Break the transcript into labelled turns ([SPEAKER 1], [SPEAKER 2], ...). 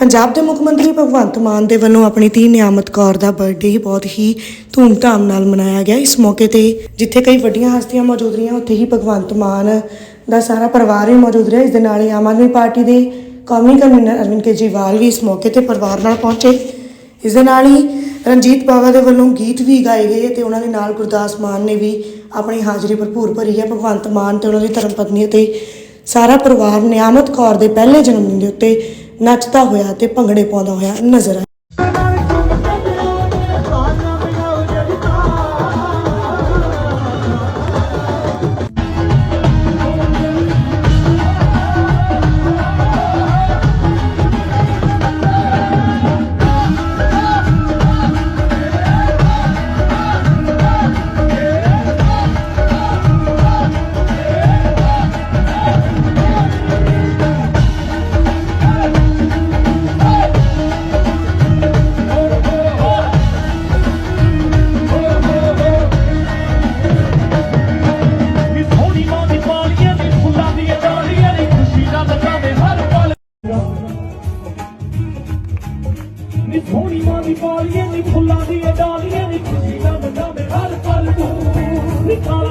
[SPEAKER 1] ਪੰਜਾਬ ਦੇ ਮੁੱਖ ਮੰਤਰੀ ਭਗਵੰਤ ਮਾਨ ਦੇ ਵੱਲੋਂ ਆਪਣੀ ਧੀ ਨਿਆਮਤ ਕੌਰ ਦਾ ਬਰਥਡੇ ਬਹੁਤ ਹੀ ਧੂਮਧਾਮ ਨਾਲ ਮਨਾਇਆ ਗਿਆ। ਇਸ ਮੌਕੇ ਤੇ ਜਿੱਥੇ ਕਈ ਵੱਡੀਆਂ ਹਸਤੀਆਂ ਮੌਜੂਦ ਰਹੀਆਂ, ਉੱਥੇ ਹੀ ਭਗਵੰਤ ਮਾਨ ਦਾ ਸਾਰਾ ਪਰਿਵਾਰ ਵੀ ਮੌਜੂਦ ਰਿਹਾ। ਇਸ ਦੇ ਨਾਲ ਹੀ ਆਮ ਆਦਮੀ ਪਾਰਟੀ ਦੇ ਕੌਮੀ ਕਨਵੀਨਰ ਅਰਵਿੰਦ ਕੇਜਰੀਵਾਲ ਵੀ ਇਸ ਮੌਕੇ ਤੇ ਪਰਿਵਾਰ ਨਾਲ ਪਹੁੰਚੇ। ਇਸ ਦੇ ਨਾਲ ਹੀ ਰਣਜੀਤ ਬਾਵਾ ਦੇ ਵੱਲੋਂ ਗੀਤ ਵੀ ਗਾਏ ਗਏ ਤੇ ਉਹਨਾਂ ਦੇ ਨਾਲ ਗੁਰਦਾਸ ਮਾਨ ਨੇ ਵੀ ਆਪਣੀ ਹਾਜ਼ਰੀ ਭਰਪੂਰ ਭਰੀ ਹੈ। ਭਗਵੰਤ ਮਾਨ ਤੇ ਉਹਨਾਂ ਦੀ ਧਰਮ ਪਤਨੀ ਅਤੇ ਸਾਰਾ ਪਰਿਵਾਰ ਨਿਆਮਤ ਕੌਰ ਦੇ ਪਹਿਲੇ ਜਨਮ ਦਿਨ ਦੇ ਉੱਤੇ ਨੱਚਦਾ ਹੋਇਆ ਤੇ ਭੰਗੜੇ ਪਾਉਂਦਾ ਹੋਇਆ ਨਜ਼ਰ ਆਇਆ
[SPEAKER 2] ਨੀ ਸੋਹਣੀ ਮਾਂ ਦੀ ਪਾਲੀਆਂ ਨੀ ਫੁੱਲਾਂ ਦੀ ਡਾਲੀਆਂ ਦੀ, ਖੁਸ਼ੀ ਦਾ ਬਚਾਵੇ ਹਰ ਪਲ ਨੀ। ਕਾਲਾ